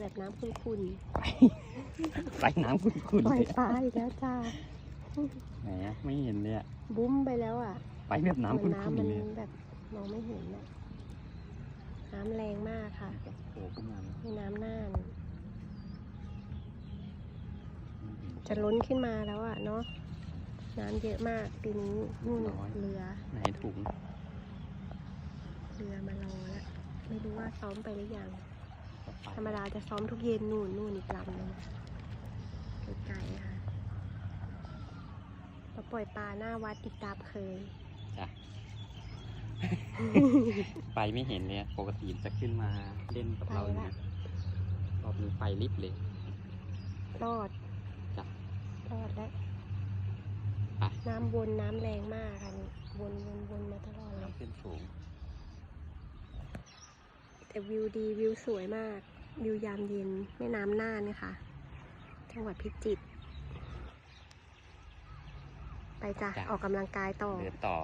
แบบน้ำขุ่นไปน้ำขุ่นๆๆปล่อยเลยปลาอีกแล้วจ้าแหมไม่เห็นเลยอะบุ้มไปแล้วอะไปแบบน้ำเหมืขุ่อนน้ำมันๆเลยแบบมองไม่เห็นอะน้ำแรงมากค่ะโผล่ขึ้นมาแล้วในน้ำน่าน จะล้นขึ้นมาแล้วอะเนาะ น้ำเยอะมากปีนี้นู่นเรือ ไหนถุงเรือมารอแล้ว ไม่รู้ว่าซ้อมไปหรือยัง ธรรมดาจะซ้อมทุกเย็นนู่นนู่นอีกลำหนึงไกลๆค่ะมาปล่อยปลาหน้าวัดอีกตามเคยจ้ะ ไปไม่เห็นเลยอะปกติจะขึ้นมาเล่นกับเราอยู่ไปละรอบนี้ไปลิฟต์เลย รอดจ้ะ รอดแล้ว ไป น้ำวนน้ำแรงมากค่ะนี่วนวนวนมาตลอดเลย น้ำขึ้นสูง แต่วิวดีวิวสวยมาก วิวยามเย็นแม่น้ำน่านค่ะจังหวัดพิจิตรไปจ้ะ จ้ะ ออกกำลังกายต่อ เดินต่อ